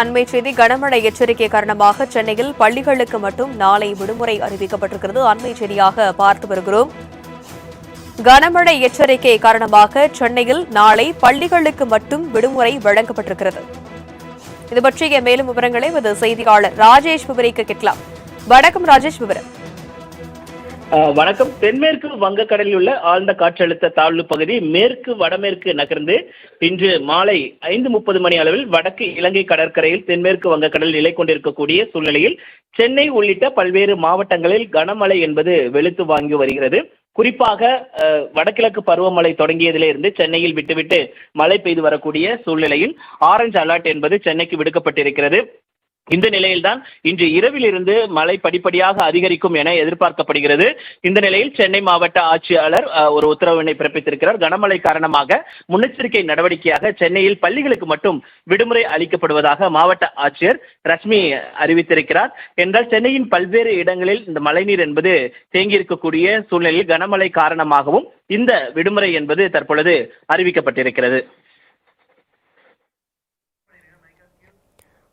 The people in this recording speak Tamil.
அண்மை செய்தி கனமழை எச்சரிக்கை காரணமாக சென்னையில் பள்ளிகளுக்கு மட்டும் நாளை விடுமுறை அறிவிக்கப்பட்டிருக்கிறது. அண்மை செய்தியாக பார்த்து வருகிறோம். கனமழை எச்சரிக்கை காரணமாக சென்னையில் நாளை பள்ளிகளுக்கு மட்டும் விடுமுறை வழங்கப்பட்டிருக்கிறது. இது பற்றிய மேலும் விவரங்களை நமது செய்தியாளர் ராஜேஷ் விவரிக்க கேட்கலாம். வணக்கம் ராஜேஷ் விவரம். வணக்கம். தென்மேற்கு வங்கக்கடலில் உள்ள ஆழ்ந்த காற்றழுத்த தாழ்வு பகுதி மேற்கு வடமேற்கு நகர்ந்து இன்று மாலை ஐந்து முப்பது மணி அளவில் வடக்கு இலங்கை கடற்கரையில் தென்மேற்கு வங்கக்கடல் நிலை கொண்டிருக்கக்கூடிய சூழ்நிலையில் சென்னை உள்ளிட்ட பல்வேறு மாவட்டங்களில் கனமழை என்பது வெளுத்து வாங்கி வருகிறது. குறிப்பாக வடகிழக்கு பருவமழை தொடங்கியதிலிருந்து சென்னையில் விட்டுவிட்டு மழை பெய்து வரக்கூடிய சூழ்நிலையில் ஆரஞ்சு அலர்ட் என்பது சென்னைக்கு விடுக்கப்பட்டிருக்கிறது. இந்த நிலையில்தான் இன்று இரவிலிருந்து மழை படிப்படியாக அதிகரிக்கும் என எதிர்பார்க்கப்படுகிறது. இந்த நிலையில் சென்னை மாவட்ட ஆட்சியாளர் ஒரு உத்தரவினை பிறப்பித்திருக்கிறார். கனமழை காரணமாக முன்னெச்சரிக்கை நடவடிக்கையாக சென்னையில் பள்ளிகளுக்கு மட்டும் விடுமுறை அளிக்கப்படுவதாக மாவட்ட ஆட்சியர் ரஷ்மி அறிவித்திருக்கிறார். என்றால் சென்னையின் பல்வேறு இடங்களில் இந்த மழைநீர் என்பது தேங்கியிருக்கக்கூடிய சூழ்நிலையில் கனமழை காரணமாகவும் இந்த விடுமுறை என்பது தற்பொழுது அறிவிக்கப்பட்டிருக்கிறது.